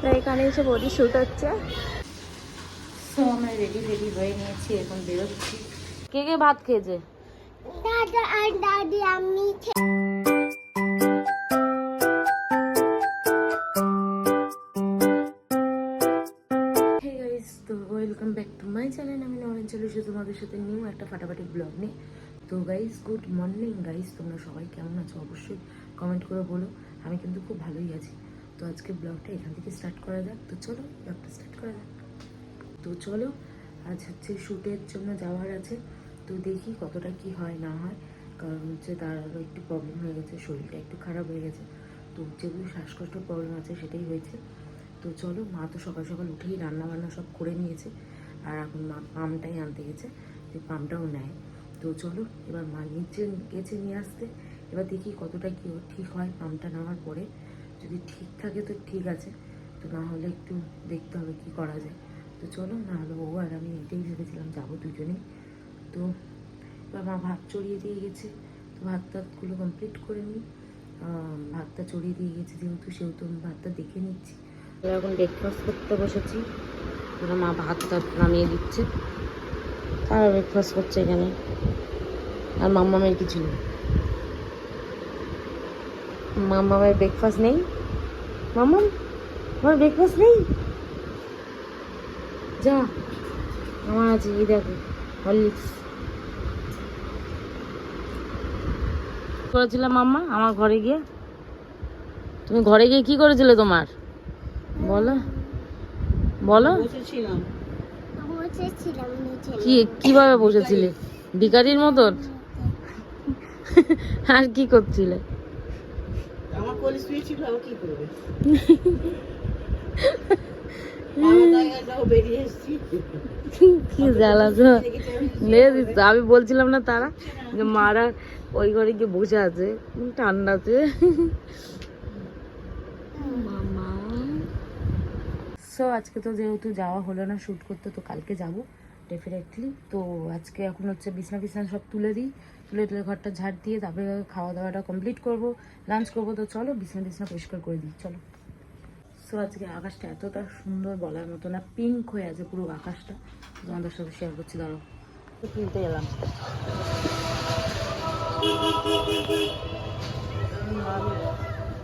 তো এখানে এসে বডি শ্যুট হচ্ছে। তো আমরা রেডি রেডি হয়ে নিয়েছি এখন বেরোচ্ছি। কে কে ভাত খেয়েছে? দাদা আর দাদি আমি হে গাইস তো welcome back to my channel আমি এসে তোমাদের সাথে নিউ একটা ফাটাফাটি ব্লগ নিয়ে। তো গাইস গুড মর্নিং গাইস তোমরা সবাই কেমন আছো? অবশ্যই কমেন্ট করে বলো। আমি কিন্তু খুব ভালোই আছি। তো আজকে ব্লগটা এখান থেকে স্টার্ট করা যাক। তো চলো, ব্লগটা স্টার্ট করা যাক। তো চলো, আজ হচ্ছে শ্যুটের জন্য যাওয়ার আছে। তো দেখি কতটা কি হয়, না হয়। কারণ হচ্ছে তার একটু প্রবলেম হয়ে গেছে, শরীরটা একটু খারাপ হয়ে গেছে। তো যেগুলো শ্বাসকষ্ট প্রবলেম আছে, সেটাই হয়েছে। তো চলো, মা তো সকাল সকাল উঠেই রান্না বান্না সব করে নিয়েছে। আর এখন মা পামটাই আনতে গেছে, যে পামটাও নেয়। তো চলো, এবার মা নিচে গেছে নিয়ে আসতে। এবার দেখি কতটা কি ঠিক হয় পামটা নেওয়ার পরে। যদি ঠিক থাকে তো ঠিক আছে। তো না হলে একটু দেখতে হবে কি করা যায়। তো চলো না হলে ও আর আমি এটাই ভেবেছিলাম যাব দুজনেই। তো এবার মা ভাত চড়িয়ে দিয়ে গেছে। তো ভাত টাতগুলো কমপ্লিট করে নিই। ভাতটা চড়িয়ে দিয়ে গেছে যেহেতু, সেহেতু আমি ভাতটা দেখে নিচ্ছি। এখন ব্রেকফাস্ট করতে বসেছি। ওরা মা ভাত টাত নামিয়ে দিচ্ছে। তারা ব্রেকফাস্ট করছে এখানে। আর মাম্মামের কিছু নেই। মাম্মামের ব্রেকফাস্ট নেই। মাম্মাম আমার ব্রেকফাস্ট নেই? যা আমার আছে এই দেখো হরলিক্স। করেছিলাম মাম্মা আমার ঘরে গিয়ে? তুমি ঘরে গিয়ে কি করেছিলে তোমার? বলো। বলো। কি কীভাবে বসেছিলে? ভিকারির মতন। আর কি করছিলে? আমার কোলে আবার কি করবে? কি আমি বলছিলাম না তারা যে মারা ওই ঘরে গিয়ে বসে আছে ঠান্ডাতে। সো আজকে তো যেহেতু যাওয়া হলো না শ্যুট করতে তো কালকে যাব ডেফিনেটলি তো আজকে এখন হচ্ছে বিছনা বিছনা সব তুলে দিই। তুলে তুলে ঘরটা ঝাড় দিয়ে তারপরে খাওয়া দাওয়াটা কমপ্লিট করব লাঞ্চ করব। তো চলো, বিছনা বিছনা পরিষ্কার করে দিই, চলো। সো আজকে আকাশটা এতটা সুন্দর বলার মতো না পিঙ্ক হয়ে আছে পুরো আকাশটা। তোমাদের সাথে শেয়ার করছি, দাঁড়াও। তো কিনতে গেলাম।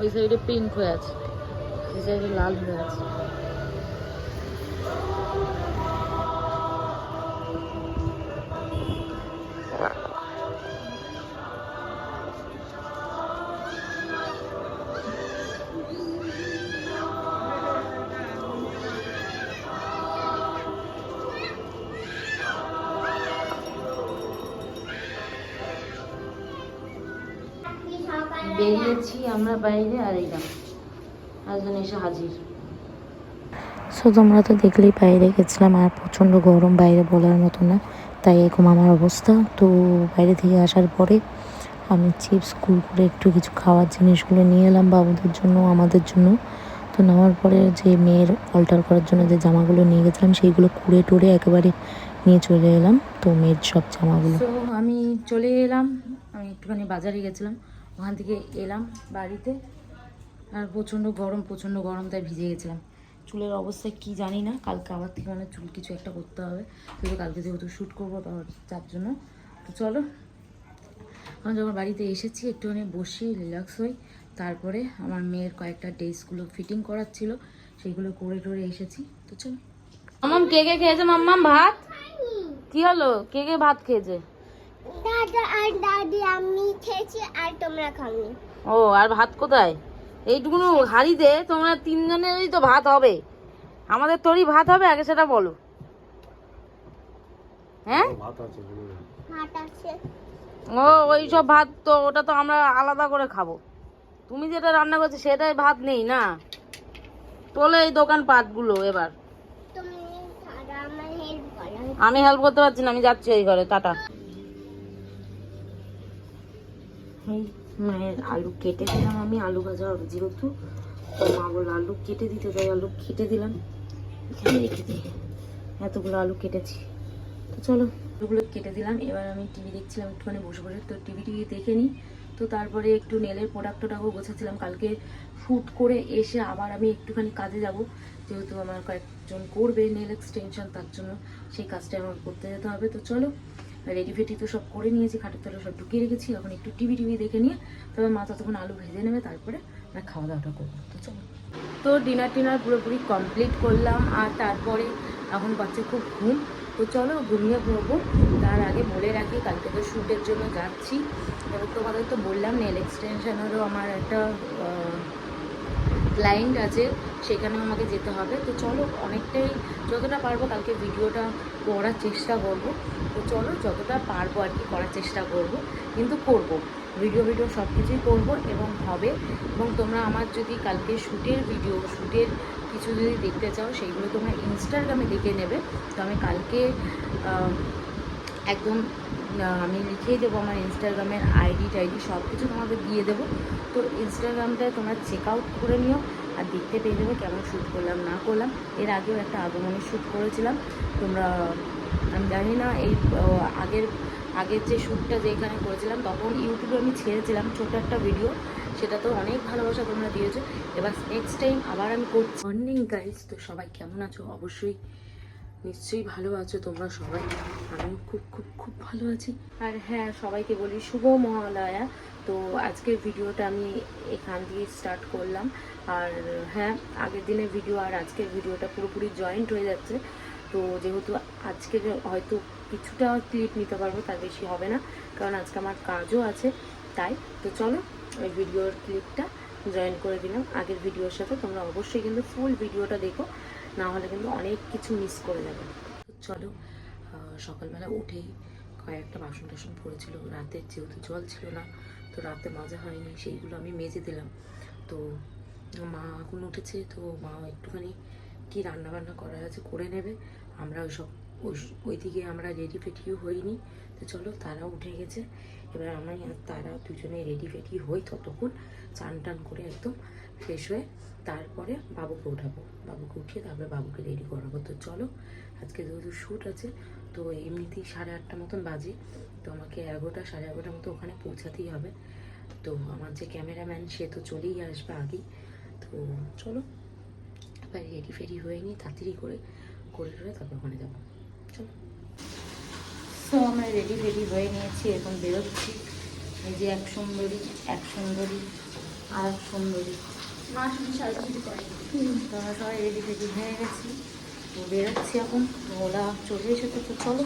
ওই সাইডে পিঙ্ক হয়ে আছে, এই সাইডে লাল হয়ে আছে। বেরিয়েছি আমরা বাইরে আর একজন এসে হাজির। সো তোমরা তো দেখলেই বাইরে গেছিলাম আর প্রচণ্ড গরম বাইরে বলার মতো না। তাই এরকম আমার অবস্থা। তো বাইরে থেকে আসার পরে আমি চিপস কুরকুরে একটু কিছু খাওয়ার জিনিসগুলো নিয়ে এলাম বাবুদের জন্য আমাদের জন্য। তো নেওয়ার পরে যে মেয়ের অল্টার করার জন্য যে জামাগুলো নিয়ে গেছিলাম সেইগুলো কুড়ে টুড়ে একেবারে নিয়ে চলে এলাম। তো মেয়ের সব জামাগুলো। তো আমি চলে এলাম আমি একটুখানি বাজারে গেছিলাম। ওখান থেকে এলাম বাড়িতে। আর প্রচণ্ড গরম প্রচণ্ড গরম তাই ভিজে গেছিলাম। চুলের অবস্থা কি জানি না কালকে আবার থেকে মানে চুল কিছু একটা করতে হবে। কিন্তু কালকে যেহেতু শ্যুট করব তার জন্য। তো চলো আমি যখন বাড়িতে এসেছি একটুখানি বসি রিল্যাক্স হই। তারপরে আমার মেয়ের কয়েকটা ড্রেসগুলো ফিটিং করার ছিল সেইগুলো করে টরে এসেছি। তো চলো। মাম্মাম কে কে খেয়েছে? মাম্মাম ভাত? কি হলো? কে কে ভাত খেয়েছে? দাদা আর দাদি আমি। খেয়েছি আর তোমরা খাওনি। ও আর ভাত কোথায়? এইটুকুনো হাড়িতে তোমরা তিনজনেরই তো ভাত হবে। আমাদের তোরই ভাত হবে আগে সেটা বলো। হ্যাঁ? ও ওই সব ভাত তো ওটা তো আমরা আলাদা করে খাব। তুমি যেটা রান্না করছ সেটাই ভাত নেই না? তোলে এই দোকান পাটগুলো এবার। আমি হেল্প করতে পারছি না আমি যাচ্ছি ওই ঘরে টাটা। এই আলু কেটে দিলাম আমি, আলু ভাজা হবে যেহেতু। তো মা বলল, আলু কেটে দিতে তাই আলু কেটে দিলাম। এখানে রেখে দিই এতগুলো আলু কেটেছি। তো চলো, আলুগুলো কেটে দিলাম। এবার আমি টিভি দেখছিলাম একটুখানি বসে বসে, তো টিভি টিভি দেখে নিই। তো তারপরে একটু নেলের প্রোডাক্টটাও গোছাচ্ছিলাম। কালকে শ্যুট করে এসে আবার আমি একটুখানি কাজে যাব। যেহেতু আমার কয়েকজন করবে নেল এক্সটেনশন, তার জন্য সেই কাজটা আমার করতে যেতে হবে। তো চলো রেডি ফেডি তো সব করে নিয়েছি, খাটের তলে সব ঢুকিয়ে রেখেছি। এখন একটু টিভি টিভি দেখে নিয়ে তবে মা ততক্ষণ আলু ভেজে নেবে, তারপরে আমরা খাওয়া দাওয়াটা করব। তো চলো। তো ডিনার টিনার পুরোপুরি কমপ্লিট করলাম, আর তারপরে এখন বাচ্চা খুব ঘুম। তো চলো ঘুমিয়ে পড়ব। তার আগে বলে রাখি, কালকে তো শ্যুটের জন্য যাচ্ছি। এবার তোমাদের তো বললাম নেল এক্সটেনশনেরও আমার একটা ক্লায়েন্ট আছে, সেখানেও আমাকে যেতে হবে। তো চলো, অনেকটাই যতটা পারব কালকে ভিডিওটা করার চেষ্টা করব। তো চলো, যতটা পারব আর কি করার চেষ্টা করব। কিন্তু করব। ভিডিও ভিডিও সব কিছুই করব এবং হবে। এবং তোমরা আমার যদি কালকে শ্যুটের ভিডিও, শ্যুটের কিছু যদি দেখতে চাও, সেইগুলো তোমরা ইনস্টাগ্রামে দেখে নেবে। তো আমি কালকে একদম আমি লিখেই দেবো আমার ইনস্টাগ্রামের আইডি টাইডি সব কিছু তোমাকে দিয়ে দেবো। তো ইনস্টাগ্রামটা তোমরা চেক আউট করে নিও আর দেখতে পেয়ে যাবে কেমন শ্যুট করলাম, না করলাম। এর আগেও একটা আগমনের শ্যুট করেছিলাম। তোমরা, আমি জানি না, এই আগের আগের যে শ্যুটটা যেখানে করেছিলাম, তখন ইউটিউবে আমি ছেড়েছিলাম ছোট একটা ভিডিও সেটা তো অনেক ভালোবাসা তোমরা দিয়েছ। এবার নেক্সট টাইম আবার আমি করছি। মর্নিং গাইজ তো সবাই কেমন আছো? অবশ্যই নিশ্চয়ই ভালো আছো তোমরা সবাই। আমিও খুব খুব খুব ভালো আছি। আর হ্যাঁ সবাইকে বলি শুভ মহালয়া। তো আজকের ভিডিওটা আমি এখান দিয়ে স্টার্ট করলাম। আর হ্যাঁ আগের দিনের ভিডিও আর আজকের ভিডিওটা পুরোপুরি জয়েন্ট হয়ে যাচ্ছে। তো যেহেতু আজকে হয়তো কিছুটা ক্লিপ নিতে পারব, তার বেশি হবে না। কারণ আজকে আমার কাজও আছে, তাই। তো চলো, ওই ভিডিওর ক্লিপটা জয়েন করে দিলাম। আগের ভিডিওর সাথে তোমরা অবশ্যই কিন্তু ফুল ভিডিওটা দেখো। না হলে কিন্তু অনেক কিছু মিস করে যাবে। চলো সকালবেলা উঠেই কয়েকটা বাসন টাসন পড়েছিল। রাতে যেহেতু জল ছিল না, তো রাতে মাজা হয়নি, সেইগুলো আমি মেজে দিলাম। তো মা এখন উঠেছে, তো মা একটুখানি কি রান্না বান্না করার আছে করে নেবে। আমরা ওই সব ওই- ওইদিকে আমরা রেডি ফেডিও হইনি। তো চলো তারা উঠে গেছে। এবার আমি আর তারা দুজনে রেডি ফেডি হই ততক্ষণ, চান টান করে একদম ফ্রেশ হয়ে তারপরে বাবুকে উঠাবো। বাবুকে উঠিয়ে তারপরে বাবুকে রেডি করাবো। তো চলো, আজকে যেহেতু শ্যুট আছে, তো এমনিতেই সাড়ে আটটা মতন বাজে। তো আমাকে এগারোটা, সাড়ে এগারোটার মতো ওখানে পৌঁছাতেই হবে। তো আমার যে ক্যামেরাম্যান সে তো চলেই আসবে আগেই। তো চলো, এবার রেডি ফেডি হয়ে নিই তাড়াতাড়ি করে করে টরে তারপর ওখানে যাব। চলো। তো আমরা রেডি ফেডি হয়ে নিয়েছি, এখন বেরোচ্ছি। এই যে এক সুন্দরী এক সুন্দরী, আর এক সুন্দরী। তো গেছি এখন। চলে এসেছে চলো।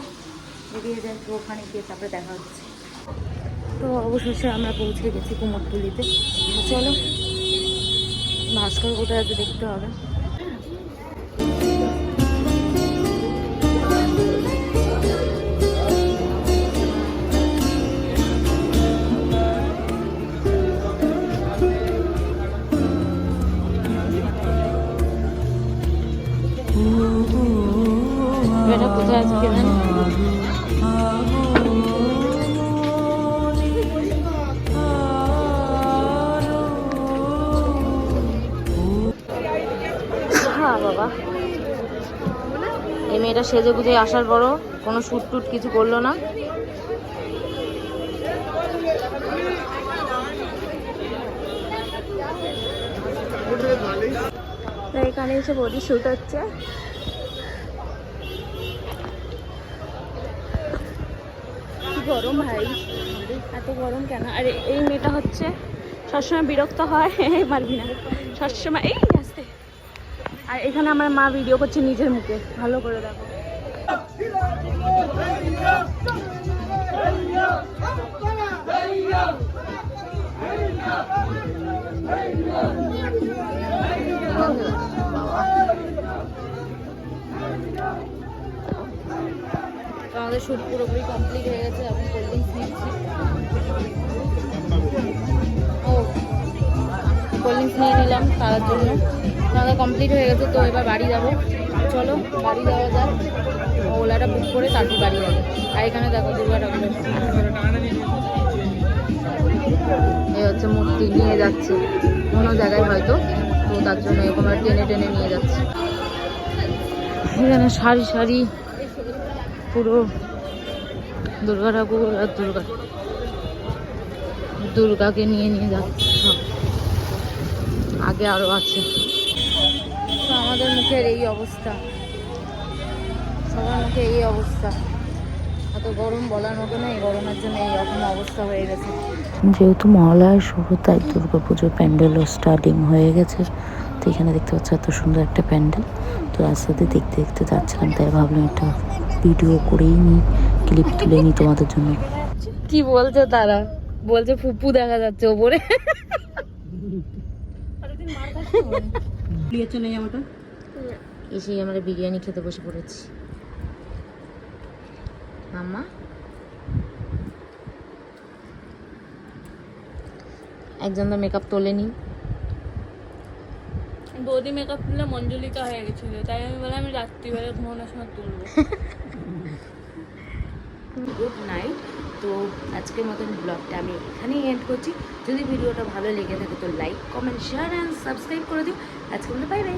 বেরিয়ে তো ওখানে গিয়ে তারপরে দেখা হচ্ছে। তো অবশেষে আমরা পৌঁছে গেছি কুমোরটুলিতে। চলো, ভাস্কর আছে দেখতে হবে। এটা কোথায় আছে কে বাবা। এই মেয়েটা সেজে গুজে আসার পরও কোনো শ্যুট টুট কিছু করল না। এখানে এসে বডি শুট হচ্ছে। গরম ভাই। এত গরম কেন? আর এই মেয়েটা হচ্ছে সবসময় বিরক্ত হয়। পারবি না। সবসময় এই আসতে। আর এখানে আমার মা ভিডিও করছে নিজের মুখে। ভালো করে দেখো। তো আমাদের শ্যুট পুরোপুরি কমপ্লিট হয়ে গেছে এখন কোল্ড ড্রিঙ্কস নিচ্ছি ও কোল্ড ড্রিঙ্কস নিয়ে নিলাম তার জন্য। আমাদের কমপ্লিট হয়ে গেছে, তো এবার বাড়ি যাব। চলো, বাড়ি যাওয়া যাক। ওলাটা বুক করে তারপর বাড়ি যাব। আর এখানে দেখো দুর্গা ঠাকুর এই হচ্ছে মূর্তি নিয়ে যাচ্ছি। কোনো জায়গায় হয়তো, তো তার জন্য এরকম আর টেনে টেনে নিয়ে যাচ্ছি। এখানে সারি সারি পুরো দুর্গা ঠাকুর আর দুর্গা। দুর্গাকে নিয়ে নিয়ে যাচ্ছে আগে আরও আছে। আমাদের মুখের এই অবস্থা। সবার মুখে এই অবস্থা। এত গরম বলার মতো নেই, গরমের জন্য এই অবস্থা হয়ে গেছে। যেহেতু মহালয়ার শুরু, তাই দুর্গা পুজোর প্যান্ডেলও স্টার্টিং হয়ে গেছে। তো এখানে দেখতে পাচ্ছ এত সুন্দর একটা প্যান্ডেল। তো রাস্তাতে দেখতে দেখতে যাচ্ছিলাম, তাই ভাবলাম একটা ভিডিও করেই নিই ক্লিপ তুলে নিই তোমাদের জন্য। কি বলছে তারা? বলছে ফুপু দেখা যাচ্ছে ওপরে। এসেই আমরা বিরিয়ানি খেতে বসে পড়েছি। মাম্মা? একজন তো মেকআপ তোলেনি। বৌদি মেকআপ তুলে মঞ্জুলিকা হয়ে গেছিল, তাই আমি বললাম আমি রাত্রিবেলা ঘুমানোর সময় তুলবো। গুড নাইট তো আজকের মতন ব্লগটা আমি এখানেই এন্ড করছি। যদি ভিডিওটা ভালো লেগে থাকে তো like comment share and subscribe করে দিও। আজকে বলে বাই বাই